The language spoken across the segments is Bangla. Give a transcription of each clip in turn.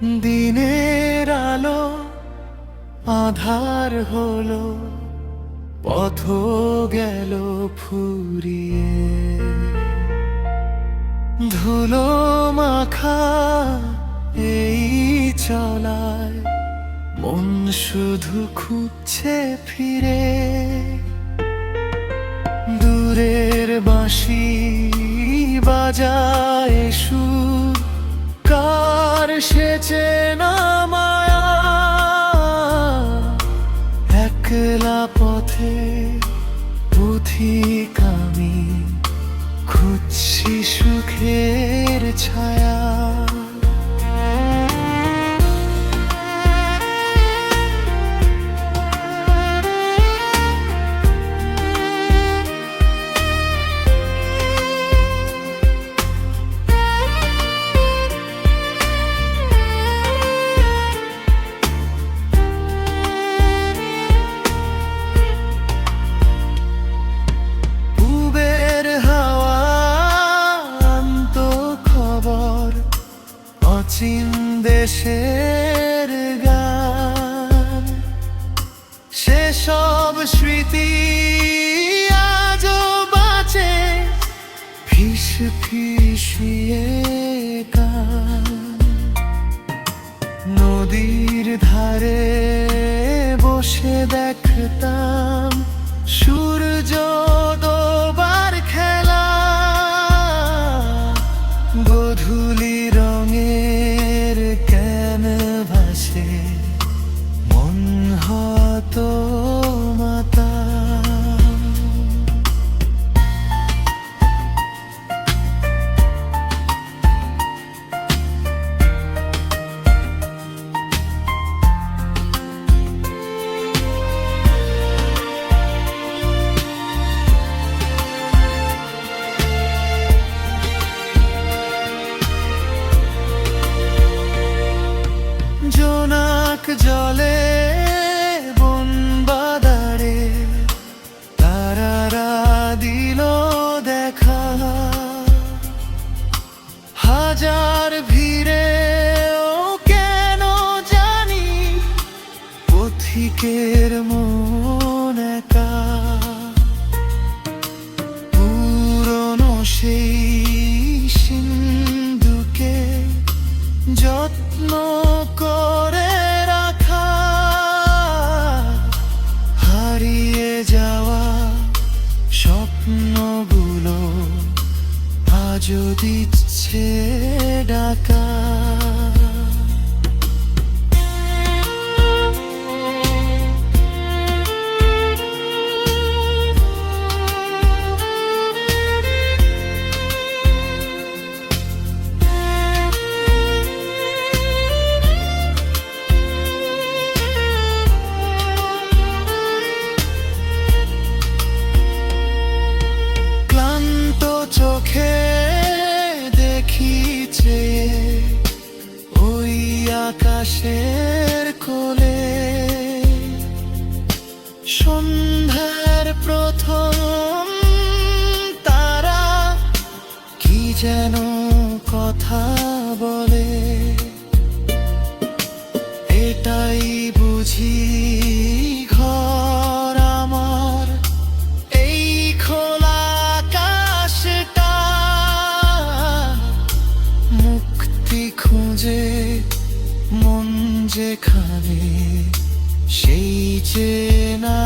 দিনের আলো আধার হলো, পথ গেল ফুরিয়ে। ধুলো মাখা এই চলায়, মন শুধু খুঁজছে ফিরে। দূরের বাঁশি বাজায় সুর কার সেচে না অচিন দেশের গান। সেসব স্মৃতি আজও বাঁচে ফিস ফিসিয়ে নদীর ধারে বসে দেখতাম সূর্য পথিকের মন একা পুরনো সেই সিন্ধুকে যত্ন করে রাখা হারিয়ে যাওয়া স্বপ্নগুলো আজও দিচ্ছে আকাশের কোলে সন্ধ্যার প্রথম তারা কি যেন যেখানে সেই চেনা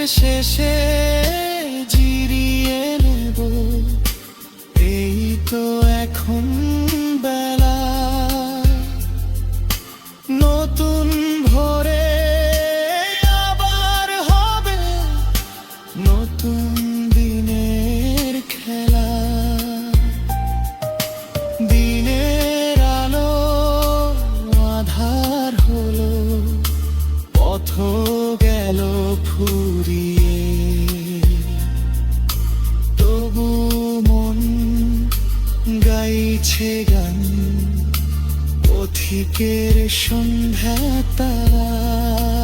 পথের শেষে জিরিয়ে নেব। এই তো এখন গাইছে গান পথিকের সন্ধ্যা তারা।